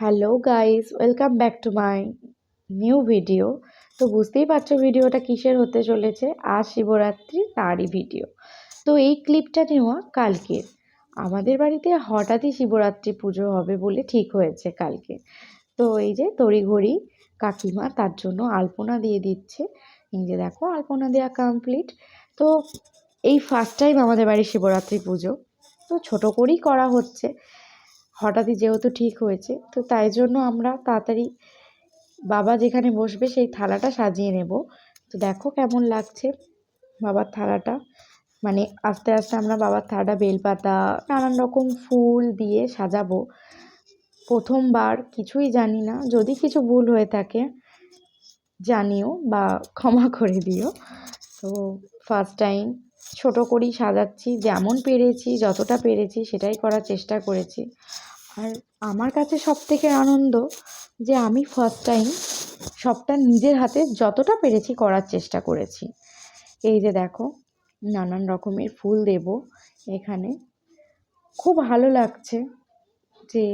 Hello guys welcome back to my new video তো বুঝতেই পারছ ভিডিওটা কিসের হতে চলেছে? আজ শিবরাত্রি তারই ভিডিও তো এই ক্লিপটা নেওয়া কালকের। আমাদের বাড়িতে হঠাৎই শিবরাত্রি পুজো হবে বলে ঠিক হয়েছে কালকে। তো এই যে তড়িঘড়ি কাকিমা তার জন্য আলপনা দিয়ে দিচ্ছে। এই যে দেখো, আলপনা দেওয়া কমপ্লিট তো এই ফার্স্ট টাইম আমাদের বাড়ির শিবরাত্রি পুজো। তো ছোটো করেই করা হচ্ছে। হঠাৎই যেহেতু ঠিক হয়েছে, তো তাই জন্য আমরা তাড়াতাড়ি বাবা যেখানে বসবে সেই থালাটা সাজিয়ে নেব। তো দেখো কেমন লাগছে বাবার থালাটা। মানে আস্তে আস্তে আমরা বাবার থালাটা বেলপাতা, নানান রকম ফুল দিয়ে সাজাবো। প্রথমবার, কিছুই জানি না, যদি কিছু ভুল হয়ে থাকে, জানিও বা ক্ষমা করে দিও। তো ফার্স্ট টাইম ছোট করেই সাজাচ্ছি, যেমন পেরেছি, যতটা পেরেছি সেটাই করার চেষ্টা করেছি। আর আমার কাছে সব থেকে আনন্দ যে আমি ফার্স্ট টাইম সবটা নিজের হাতে যতটা পেরেছি করার চেষ্টা করেছি। এই যে দেখো, নানান রকমের ফুল দেব এখানে। খুব ভালো লাগছে যে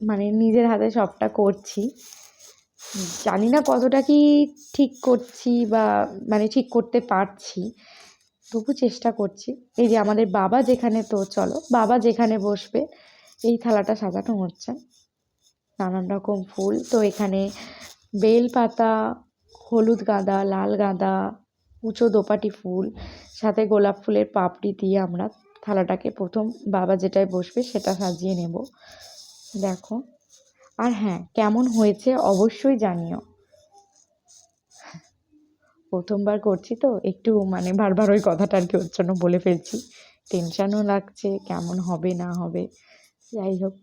মানে নিজের হাতে সবটা করছি। জানি না কতটা কি ঠিক করছি বা মানে ঠিক করতে পারছি, তবু চেষ্টা করছি। এই যে আমাদের বাবা যেখানে, তো চলো, বাবা যেখানে বসবে এই থালাটা সাজানো হচ্ছে। নানান রকম ফুল। তো এখানে বেল পাতা, হলুদ গাঁদা, লাল গাঁদা কুচো দোপাটি ফুল, সাথে গোলাপ ফুলের পাপড়ি দিয়ে আমরা থালাটাকে প্রথম বাবা যেটায় বসবে সেটা সাজিয়ে নেব। দেখো। আর হ্যাঁ কেমন হয়েছে অবশ্যই জানিও। প্রথমবার করছি তো, একটু মানে বারবার ওই কথাটা আর কি ওর জন্য বলে ফেলছি। টেনশানও লাগছে, কেমন হবে না হবে। যাই হোক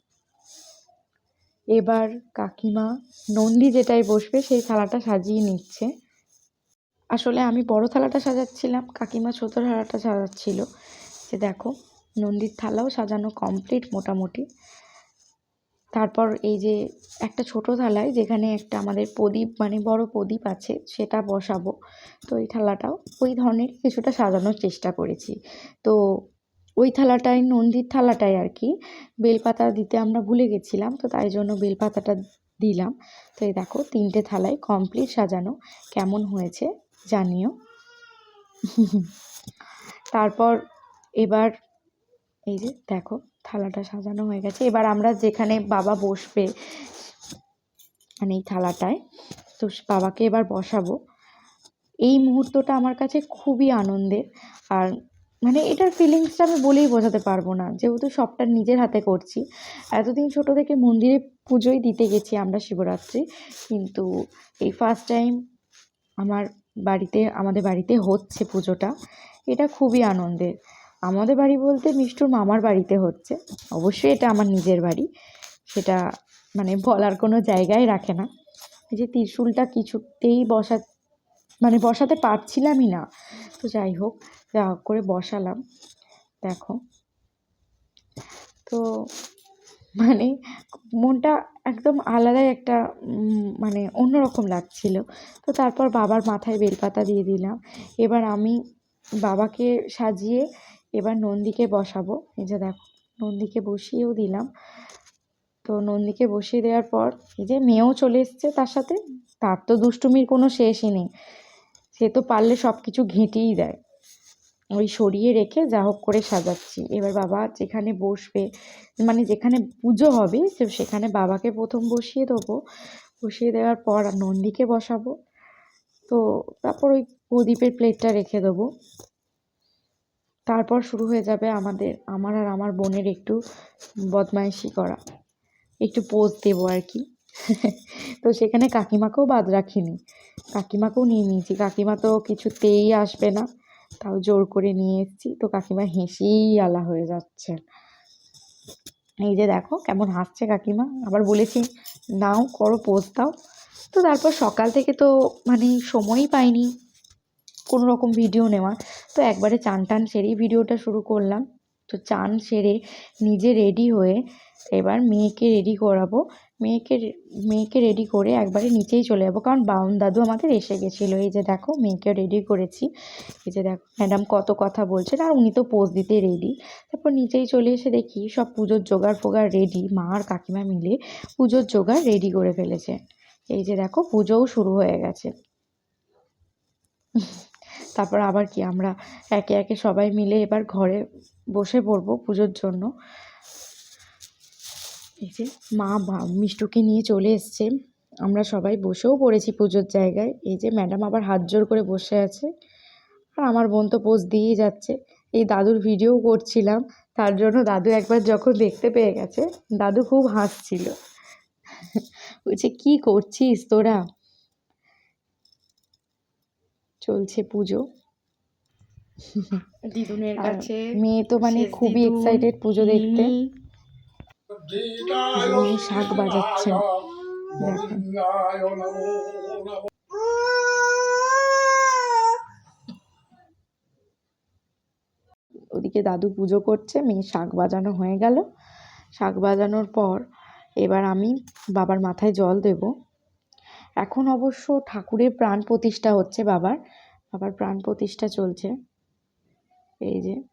এবার কাকিমা নন্দী যেটাই বসবে, সেই থালাটা সাজিয়ে নিচ্ছে। আসলে আমি বড় থালাটা সাজাচ্ছিলাম, কাকিমা ছোটো থালাটা সাজাচ্ছিল। যে দেখো, নন্দীর থালাও সাজানো কমপ্লিট মোটামুটি। তারপর এই যে একটা ছোট থালায়, যেখানে একটা আমাদের প্রদীপ মানে বড় প্রদীপ আছে, সেটা বসাবো। তো এই থালাটাও ওই ধরনের কিছুটা সাজানোর চেষ্টা করেছি। তো ওই থালাটায় নন্দীর থালাটায় আর কি। বেলপাতা দিতে আমরা ভুলে গেছিলাম, তো তাই জন্য বেলপাতাটা দিলাম। তো এই দেখো, তিনটে থালায় কমপ্লিট সাজানো। কেমন হয়েছে জানিও। তারপর এবার, এই যে দেখো, থালাটা সাজানো হয়ে গেছে। এবার আমরা যেখানে বাবা বসবে মানে এই থালাটায়, তো বাবাকে এবার বসাবো। এই মুহূর্তটা আমার কাছে খুবই আনন্দের। আর মানে এটার ফিলিংসটা আমি বলেই বোঝাতে পারব না, যেহেতু সবটা নিজের হাতে করছি। এতদিন ছোট থেকে মন্দিরে পুজোই দিতে গেছি আমরা শিবরাত্রি, কিন্তু এই ফার্স্ট টাইম আমার বাড়িতে, আমাদের বাড়িতে হচ্ছে পুজোটা। এটা খুবই আনন্দের। আমাদের বাড়ি বলতে মিষ্টুর মামার বাড়িতে হচ্ছে। অবশ্যই এটা আমার নিজের বাড়ি। সেটা মানে বলার কোনো জায়গায় রাখে না। যে ত্রিশূলটা কিছুতেই বসা মানে বসাতে পারছিলামই না। তো যাই হোক, যা করে বসালাম, দেখো। তো মানে মনটা একদম আলাদাই একটা মানে অন্যরকম লাগছিল। তো তারপর বাবার মাথায় বেলপাতা দিয়ে দিলাম। এবার আমি বাবাকে সাজিয়ে এবার নন্দীকে বসাবো। এই যে দেখো, নন্দীকে বসিয়েও দিলাম। তো নন্দীকে বসিয়ে দেওয়ার পর এই যে মেয়েও চলে এসছে তার সাথে, তার তো দুষ্টুমির কোনো শেষই নেই। সে তো পারলে সব কিছু ঘেঁটেই দেয়। ওই সরিয়ে রেখে যা হোক করে সাজাচ্ছি। এবার বাবা যেখানে বসবে মানে যেখানে পুজো হবে সেখানে বাবাকে প্রথম বসিয়ে দেবো। বসিয়ে দেওয়ার পর নন্দীকে বসাবো। তো তারপর ওই প্রদীপের প্লেটটা রেখে দেবো। তারপর শুরু হয়ে যাবে আমাদের, আমার আর আমার বোনের একটু বদমাইশি করা। একটু পোজ দেবো আর কি। তো সেখানে কাকিমাকেও বাদ রাখিনি। কাকিমাকেও নিয়ে নিয়েছি। কাকিমা তো কিছুতেই আসবে না। তাও জোর করে নিয়ে এসেছি। তো কাকিমা হেসেই আলা হয়ে যাচ্ছে। এই যে দেখো কেমন হাসছে কাকিমা। আবার বলেছি, নাও, করো, পোজ দাও। তো তারপর সকাল থেকে তো মানে সময়ই পাইনি কোনো রকম ভিডিও নেওয়ার। তো একবারে চান টান সেরেই ভিডিওটা শুরু করলাম। তো চান সেরে নিজে রেডি হয়ে এবার মেয়েকে রেডি করাবো। মেয়েকে মেয়েকে রেডি করে একবারে নিচেই চলে যাব, কারণ বাউন দাদু আমাদের এসে গেছিল। এই যে দেখো, মেয়েকে রেডি করেছি। এই যে দেখো ম্যাডাম কত কথা বলছেন, আর উনি তো পোজ দিতে রেডি তারপর নিচেই চলে এসে দেখি, সব পুজোর জোগাড় ফোগাড় রেডি মা আর কাকিমা মিলে পুজোর জোগাড় রেডি করে ফেলেছে। এই যে দেখো, পুজোও শুরু হয়ে গেছে। তারপর আবার কি, আমরা একে একে সবাই মিলে এবার ঘরে বসে পড়ব পুজোর জন্য। এই যে মা বা- মিষ্টুকে নিয়ে চলে এসছে। আমরা সবাই বসেও পড়েছি পুজোর জায়গায়। এই যে ম্যাডাম আবার হাত জোর করে বসে আছে। আর আমার বোন তো পোজ দিয়েই যাচ্ছে। এই দাদুর ভিডিও করছিলাম। তার জন্য দাদু একবার যখন দেখতে পেয়ে গেছে দাদু খুব হাসছিল। বলছে কি করছিস তোরা? চলছে পুজো। দিদুনের আর কাছে মেয়ে তো মানে খুবই এক্সাইটেড পুজো দেখতে। উনি শাঁখ বাজাচ্ছেন। ওদিকে দাদু পুজো করছে, মেয়ে শাঁখ বাজানো হয়ে গেল। শাঁখ বাজানোর পর এবার আমি বাবার মাথায় জল দেব। এখন অবশ্য ঠাকুরের প্রাণ প্রতিষ্ঠা হচ্ছে বাবার। বাবার প্রাণ প্রতিষ্ঠা চলছে। এই যে,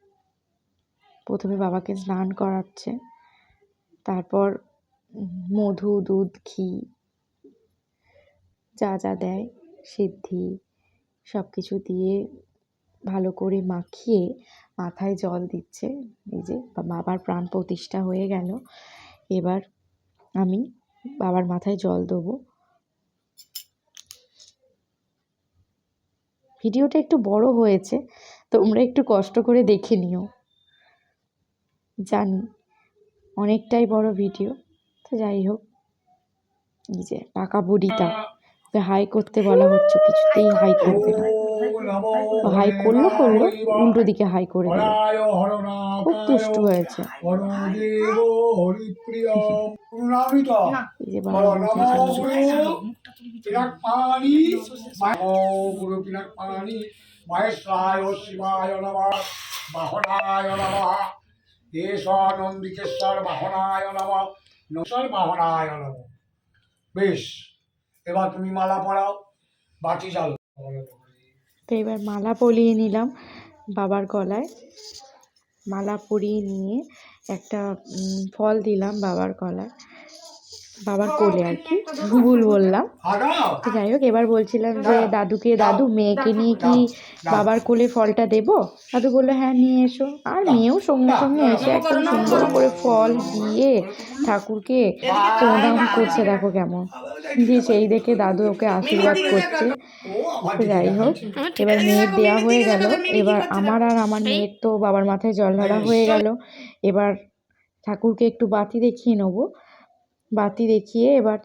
প্রথমে বাবাকে স্নান করাচ্ছে। তারপর মধু, দুধ, ঘি যা যা দেয়, সিদ্ধি সব কিছু দিয়ে ভালো করে মাখিয়ে মাথায় জল দিচ্ছে এই যে বাবার প্রাণ প্রতিষ্ঠা হয়ে গেল। এবার আমি বাবার মাথায় জল দেবো। ভিডিওটা একটু বড় হয়েছে, তোমরা একটু কষ্ট করে দেখে নিও। জানি অনেকটাই বড় ভিডিও। তো যাই হোক এই যে পাকা বুড়িটা ওকে হাই করতে বলা হচ্ছে কিছুতেই হাই করবে না। হাই করল করল উল্টো দিকে হাই করে দিল। খুব দুষ্টু হয়েছে। মহেশায় শিবায় বাহনায় এস নন্দিকেশ্বর বাহনায় নম। নশ্বর বাহনায় নম। বেশ, এবার তুমি মালা পড়াও বাটি জাল তো এবার মালা পরিয়ে নিলাম বাবার গলায়। মালা পরিয়ে নিয়ে একটা ফল দিলাম বাবার গলায়। বাবার কোলে আর কি। ভুল বললাম। তো যাই হোক, এবার বলছিলাম যে দাদুকে, দাদু মেয়েকে নিয়ে কি বাবার কোলে ফলটা দেব? দাদু বলল হ্যাঁ নিয়ে এসো। আর মেয়েও সঙ্গে সঙ্গে এসে একদম সুন্দর করে ফল দিয়ে ঠাকুরকে প্রণাম করছে। দেখো কেমন। দিয়ে সেই দেখে দাদু ওকে আশীর্বাদ করছে। তো যাই হোক, এবার মেয়ের দেয়া হয়ে গেল। এবার আমার আর আমার মেয়ের তো বাবার মাথায় জল ঢালা হয়ে গেল। এবার ঠাকুরকে একটু বাতি দেখিয়ে নেব। বাতি দেখিয়ে এবার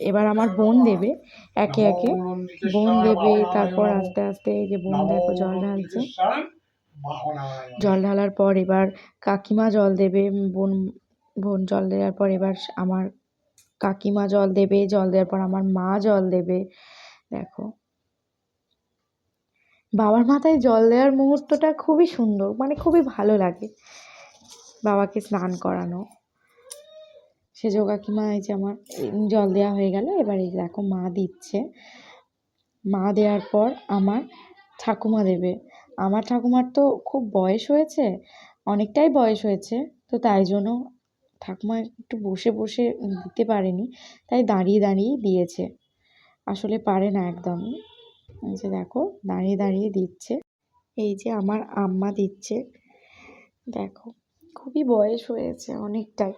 এবার আমার বোন দেবে একে একে। বোন দেবে তারপর আস্তে আস্তে এই যে বোন দেখো জল ঢালছে। জল ঢালার পর এবার কাকিমা জল দেবে বোন বোন জল দেওয়ার পর এবার আমার কাকিমা জল দেবে জল দেওয়ার পর আমার মা জল দেবে দেখো। বাবার মাথায় জল দেওয়ার মুহূর্তটা খুবই সুন্দর মানে খুবই ভালো লাগে। বাবাকে স্নান করানো। সেজো কাকিমা এই যে আমার জল দেওয়া হয়ে গেল। এবার এই দেখো, মা দিচ্ছে। মা দেওয়ার পর আমার ঠাকুমা দেবে। আমার ঠাকুমার তো খুব বয়স হয়েছে, অনেকটাই বয়স হয়েছে, তো তাই জন্য ঠাকুমা একটু বসে বসে দিতে পারেনি, তাই দাঁড়িয়ে দাঁড়িয়ে দিয়েছে। আসলে পারে না একদম। যে দেখো, দাঁড়িয়ে দাঁড়িয়ে দিচ্ছে। এই যে আমার আম্মা দিচ্ছে। দেখো, খুবই বয়স হয়েছে অনেকটাই।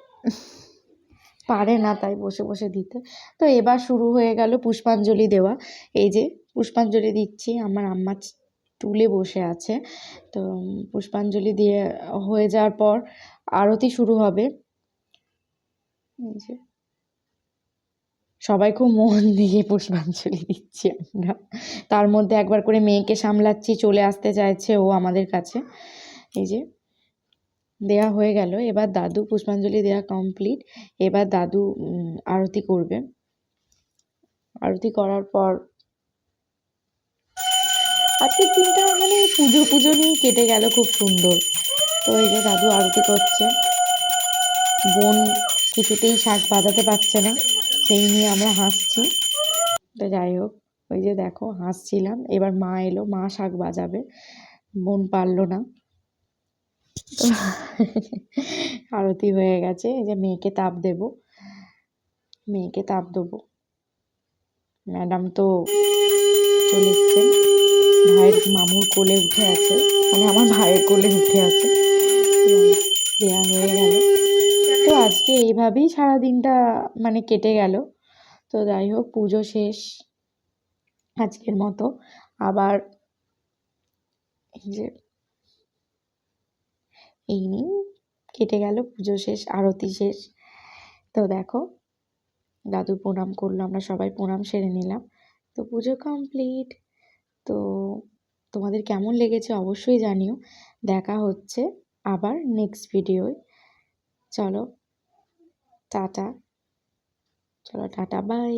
পারে না তাই বসে বসে দিতে। তো এবার শুরু হয়ে গেল পুষ্পাঞ্জলি দেওয়া। এই যে পুষ্পাঞ্জলি দিচ্ছি, আমার আম্মা টুলে বসে আছে। তো পুষ্পাঞ্জলি দিয়ে হয়ে যাওয়ার পর আরতি শুরু হবে। এই যে সবাই খুব মন দিয়ে পুষ্পাঞ্জলি দিচ্ছি আমরা। তার মধ্যে একবার করে মেয়েকে সামলাচ্ছি, চলে আসতে চাইছে ও আমাদের কাছে। এই যে দেয়া হয়ে গেল। এবার দাদু পুষ্পাঞ্জলি দেয়া কমপ্লিট এবার দাদু আরতি করবে। আরতি করার পর আজকের দিনটা মানে পুজো পুজো নিয়েই কেটে গেল খুব সুন্দর। তো এই যে দাদু আরতি করছে। বোন কিছুতেই শাক বাঁধাতে পারছে না, সেই নিয়ে আমরা হাসছি। তো যাই হোক, ওই যে দেখো, হাসছিলাম। এবার মা এলো, মা শাক বাজাবে। বোন পারল না। আরতি হয়ে গেছে, এই যে মেয়েকে তাপ দেব। মেয়েকে তাপ দেবো। ম্যাডাম তো চলে এসছেন। ভাইয়ের মামুর কোলে উঠে আছে। মানে আমার ভাইয়ের কোলে উঠে আছে। দেওয়া হয়ে গেল। তো আজকে এইভাবেই সারা দিনটা মানে কেটে গেল। তো যাই হোক, পুজো শেষ আজকের মতো। আবার এই যে এই নিয়ে কেটে গেল পুজো শেষ, আরতি শেষ। তো দেখো, দাদু প্রণাম করল, আমরা সবাই প্রণাম সেরে নিলাম। তো পুজো কমপ্লিট তো তোমাদের কেমন লেগেছে অবশ্যই জানিও। দেখা হচ্ছে আবার নেক্সট ভিডিওয় চলো, টাটা। চলো, টাটা বাই